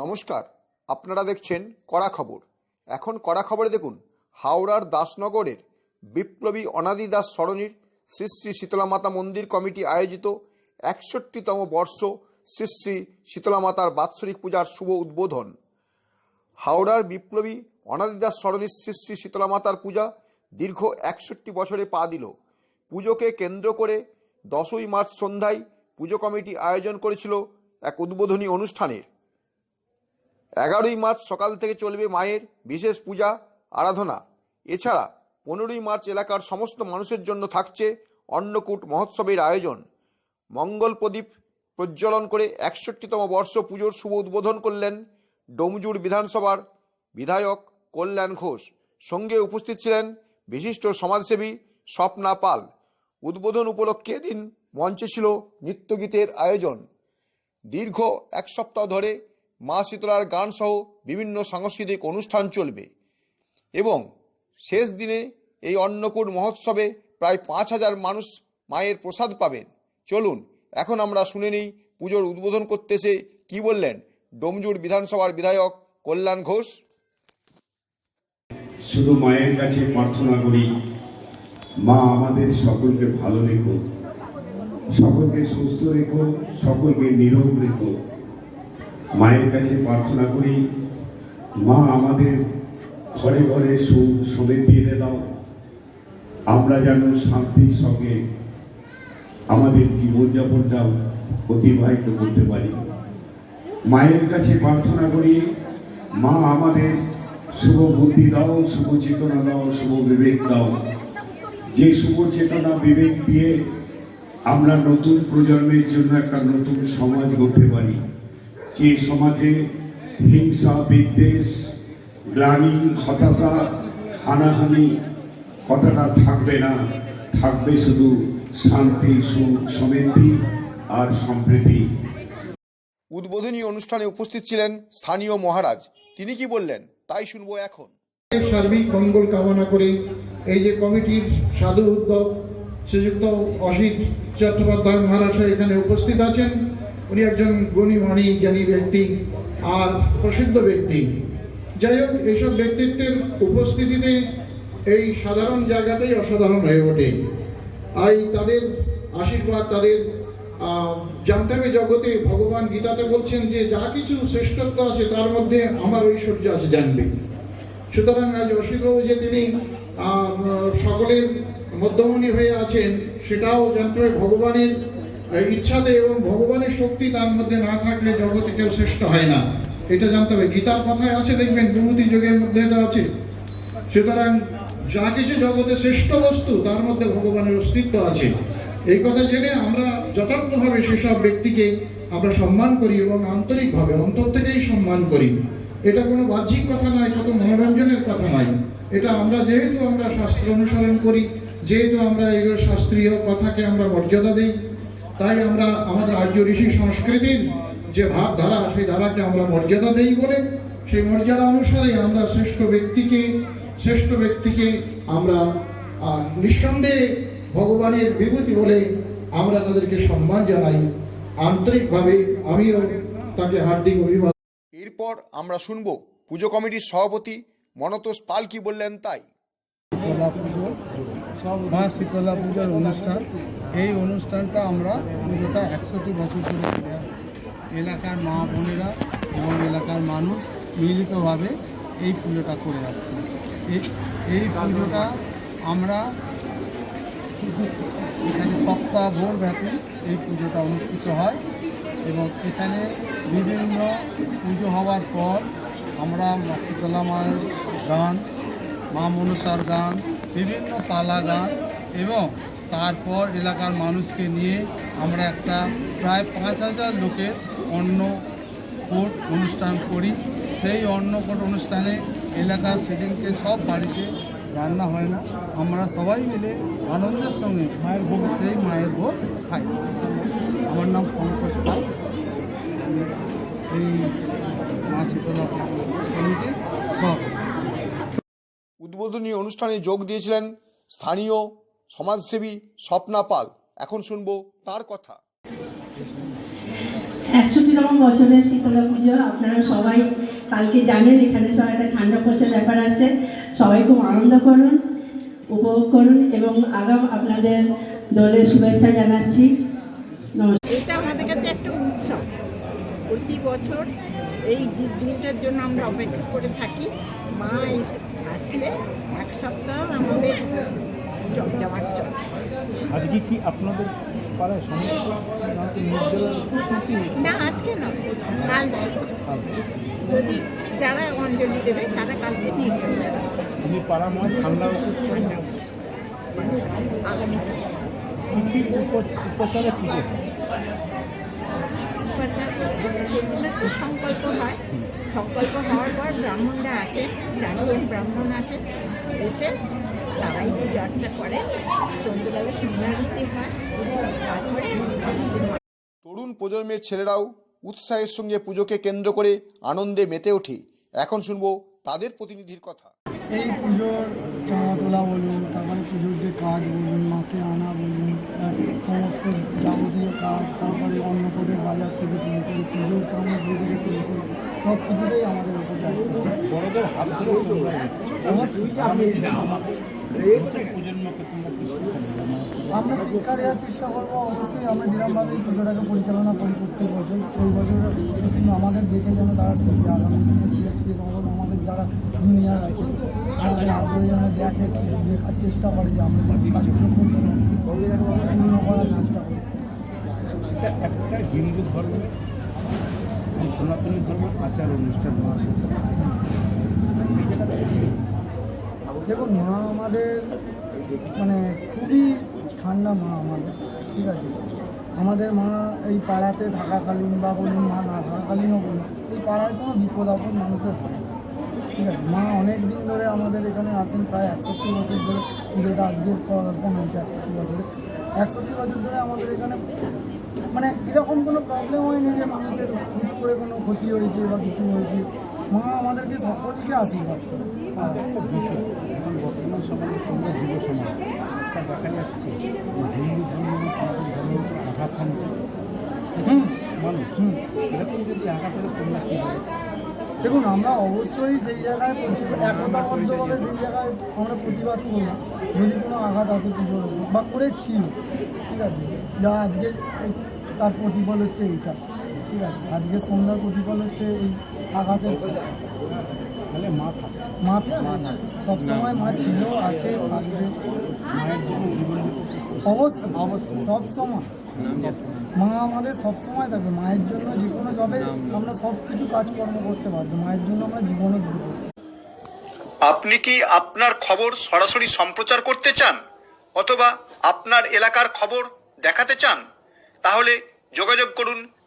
নমস্কার, আপনারা দেখছেন কড়া খবর। এখন কড়া খবরে দেখুন, হাওড়ার দাসনগরের বিপ্লবী অনাদি দাস সরণির শ্রী শ্রী শীতলা মাতা মন্দির কমিটি আয়োজিত একষট্টিতম বর্ষ শ্রী শ্রী শীতলা মাতার বাৎসরিক পূজার শুভ উদ্বোধন। হাওড়ার বিপ্লবী অনাদি দাস সরণির শ্রী শ্রী শীতলা মাতার পূজা দীর্ঘ একষট্টি বছরে পা দিল। পুজোকে কেন্দ্র করে দশই মার্চ সন্ধ্যায় পুজো কমিটি আয়োজন করেছিল এক উদ্বোধনী অনুষ্ঠানের। এগারোই মার্চ সকাল থেকে চলবে মায়ের বিশেষ পূজা, আরাধনা। এছাড়া পনেরোই মার্চ এলাকার সমস্ত মানুষের জন্য থাকছে অন্নকূট মহোৎসবের আয়োজন। মঙ্গল প্রদীপ প্রজ্বলন করে একষট্টিতম বর্ষ পুজোর শুভ উদ্বোধন করলেন ডোমজুর বিধানসভার বিধায়ক কল্যাণ ঘোষ। সঙ্গে উপস্থিত ছিলেন বিশিষ্ট সমাজসেবী স্বপ্না পাল। উদ্বোধন উপলক্ষে দিন মঞ্চে ছিল নৃত্যগীতের আয়োজন। দীর্ঘ এক সপ্তাহ ধরে মা শীতলার গান সহ বিভিন্ন সাংস্কৃতিক অনুষ্ঠান চলবে। এবং শেষ দিনে এই অন্নকূট মহোৎসবে প্রায় পাঁচ হাজার মানুষ মায়ের প্রসাদ পাবেন। চলুন, এখন আমরা শুনে নিই পুজোর উদ্বোধন করতে এসে কী বললেন ডোমজুর বিধানসভার বিধায়ক কল্যাণ ঘোষ। শুধু মায়ের কাছে প্রার্থনা করি, মা আমাদের সকলকে ভালো রেখো, সকলকে সুস্থ রেখো, সকলকে নিরোগ রেখো। মায়ের কাছে প্রার্থনা করি, মা আমাদের ঘরে ঘরে সুখ সমৃদ্ধি এনে দাও। আমরা যেন শান্তির সঙ্গে আমাদের জীবনযাপনটা অতিবাহিত করতে পারি। মায়ের কাছে প্রার্থনা করি, মা আমাদের শুভ বুদ্ধি দাও, শুভ চেতনা দাও, শুভ বিবেক দাও। যে শুভ চেতনা বিবেক দিয়ে আমরা নতুন প্রজন্মের জন্য একটা নতুন সমাজ গড়তে পারি। যে সমাজে হিংসা বিদ্বেষ গ্লানি হতাশা হানাহানি কথাটা থাকবে না। থাকবে শুধু শান্তি সুখ সমৃদ্ধি আর সম্প্রীতি। উদ্বোধনী অনুষ্ঠানে উপস্থিত ছিলেন স্থানীয় মহারাজ। তিনি কি বললেন তাই শুনব এখন। সার্বিক মঙ্গল কামনা করে এই যে কমিটির সাধু উদ্যোগ শ্রীযুক্ত অসিত চট্টোপাধ্যায় মহারাজ এখানে উপস্থিত আছেন। উনি একজন গুণীমানী জ্ঞানী ব্যক্তি আর প্রসিদ্ধ ব্যক্তি। যাই হোক এইসব ব্যক্তিত্বের উপস্থিতিতে এই সাধারণ জায়গাটাই অসাধারণ হয়ে ওঠে। তাই তাদের আশীর্বাদ, তাদের জানতে হবে জগতে ভগবান গীতাতে বলছেন যে যা কিছু শ্রেষ্ঠত্ব আছে তার মধ্যে আমার ঐশ্বর্য আছে জানবে। সুতরাং আজ অসিতবাবু যে তিনি সকলের মধ্যমণি হয়ে আছেন, সেটাও জানতে হবে ভগবানের ইচ্ছাতে এবং ভগবানের শক্তি তার মধ্যে না থাকলে জগতে কেউ শ্রেষ্ঠ হয় না। এটা জানতে হবে। গীতার কথায় আছে, দেখবেন বিভূতি যোগের মধ্যে এটা আছে। সুতরাং যা কিছু জগতে শ্রেষ্ঠ বস্তু, তার মধ্যে ভগবানের অস্তিত্ব আছে। এই কথা জেনে আমরা যথার্থভাবে সেসব ব্যক্তিকে আমরা সম্মান করি এবং আন্তরিকভাবে, অন্তর থেকেই সম্মান করি। এটা কোনো বাহ্যিক কথা নয় কত মনোরঞ্জনের কথা নয়। এটা আমরা যেহেতু আমরা শাস্ত্র অনুসরণ করি, যেহেতু আমরা এগুলো শাস্ত্রীয় কথাকে আমরা মর্যাদা দিই তাই আমরা আমাদের আর্য ঋষি সংস্কৃতির যে ভাবধারা সেই ধারাকে আমরা মর্যাদা দেই বলে সেই মর্যাদা অনুসারে আমরা শ্রেষ্ঠ ব্যক্তিকে শ্রেষ্ঠ ব্যক্তিকে আমরা নিঃসন্দেহে ভগবানের বিভূতি বলে আমরা তাদেরকে সম্মান জানাই। আন্তরিকভাবে আমিও তাকে হার্দিক অভিবাদন। এরপর আমরা শুনব পুজো কমিটির সভাপতি মনতোষ পাল কি বললেন তাই। শীতলা পুজো মা শীতলা পুজোর অনুষ্ঠান। এই অনুষ্ঠানটা আমরা পুজোটা একশোটি বছর ধরে করে এলাকার মা বোনেরা এবং এলাকার মানুষ মিলিতভাবে এই পুজোটা করে আসছে। এই পুজোটা আমরা এখানে সপ্তাহ ভোর ব্যাপী এই পুজোটা অনুষ্ঠিত হয় এবং এখানে বিভিন্ন পুজো হওয়ার পর আমরা মা শীতলা মায়ের গান, মা মনসার গান, বিভিন্ন পালা গান এবং তারপর এলাকার মানুষকে নিয়ে আমরা একটা প্রায় পাঁচ হাজার লোকের অন্ন কোট অনুষ্ঠান করি। সেই অন্নকোট অনুষ্ঠানে এলাকার সেদিনকে সব বাড়িতে রান্না হয় না। আমরা সবাই মিলে আনন্দের সঙ্গে মায়ের ভোগ, সেই মায়ের ভোগ খাই। আমার নাম পঙ্কজ পাল। এই মা শীতলা কমিটির সভাপতি। উদ্বোধনী অনুষ্ঠানে যোগ দিয়েছিলেন স্থানীয় সমাজসেবী স্বপ্না পাল এখন শুনব তার কথা। একষট্টিতম বছরের শীতলা পুজো আপনারা সবাই কালকে জানেন এখানে সবাই একটা ঠান্ডা পয়সার ব্যাপার আছে। সবাই খুব আনন্দ করুন উপভোগ করুন এবং আগাম আপনাদের দলের শুভেচ্ছা জানাচ্ছি। এটা আমাদের কাছে একটা উৎসব। প্রতি বছর এই দিনটার জন্য আমরা অপেক্ষা করে থাকি। মা এসে- আসলে এক সপ্তাহ আমাদের জমজমাট চলে। আজকে কি আপনাদের পাড়ায় সমস্ত না আজকে না। কাল যদি যারা অঞ্জলি দেবে তারা কালকে যাবে। তুমি পাড়া ময় ঠান্ডা ঠান্ডা আগামীকাল কি কি উপচারে পুজো তো সংকল্প হয়। সংকল্প হওয়ার পর ব্রাহ্মণরা আসে চারজন ব্রাহ্মণ আসে এসে তারাই পূজা করে সন্ধ্যেবেলা সন্ধ্যারতি হয় তারপরে তরুণ প্রজন্মের ছেলেরাও উৎসাহের সঙ্গে পুজোকে কেন্দ্র করে আনন্দে মেতে ওঠে। এখন শুনব তাদের প্রতিনিধির কথা। এই পুজোর চাঁদা তোলা বলুন তারপরে পুজোর যে কাজ বলুন মাকে আনা বলুন সমস্ত যাবতীয় কাজ তারপরে অন্নপদের বাজার থেকে শুরু করে পুজোর সামগ্রী থেকে শুরু করে সব কিছুটাই আমাদের উপর বড়দের হাত ধরে আমরা শিক্ষা দেওয়ার চেষ্টা করব অবশ্যই আমরা যেরকমভাবে এই পুজোটাকে পরিচালনা করি প্রত্যেক বছর। ওই বছর কিন্তু আমাদের দেখে যেন তারা শিখবে আগামী আমাদের যারা জুনিয়র আছে আমাদের আগ্রহী যেন দেখে, দেখার চেষ্টা করে যে আমরা কাজগুলো করছি পূর্ণ করার চেষ্টা করি। একটা হিন্দু ধর্মের এই সনাতনী ধর্মের আচার অনুষ্ঠান দেখুন মা আমাদের মানে খুবই ঠান্ডা মা আমাদের, ঠিক আছে? আমাদের মা এই পাড়াতে থাকাকালীন বা বলুন মা না থাকাকালীনও বলুন, এই পাড়ায় কোনো বিপদ আপদ মানুষের হয়। ঠিক আছে? মা অনেক দিন ধরে আমাদের এখানে আসেন প্রায় একষট্টি বছর ধরে পুজোটা আজকে পদার্পণ হয়েছে একষট্টি বছরে। একষট্টি বছর ধরে আমাদের এখানে মানে এরকম কোনো প্রবলেম হয়নি যে মানুষের হুট করে কোনো ক্ষতি হয়েছে বা কিছু হয়েছে। মা আমাদেরকে সকলকে আশীর্বাদ তোমরা দেখুন, আমরা অবশ্যই সেই জায়গায় একতাবদ্ধভাবে সেই জায়গায় আমরা প্রতিবাদ করি যদি কোনো আঘাত আসে পুজোর বা করেছি ঠিক আছে? যা আজকে তার প্রতিফল হচ্ছে এইটা। ঠিক আছে আজকে সন্ধ্যার প্রতিফল হচ্ছে এই আঘাতের তাহলে মা থাকে মা সবসময় অবশ্যই অবশ্যই। সব সময় মা আমাদের থাকবে। মায়ের জন্য যে কোনো আমরা সব কিছু কাজকর্ম করতে পারব মায়ের জন্য আমরা জীবনে আপনি কি আপনার খবর সরাসরি সম্প্রচার করতে চান? অথবা আপনার এলাকার খবর দেখাতে চান? তাহলে যোগাযোগ করুন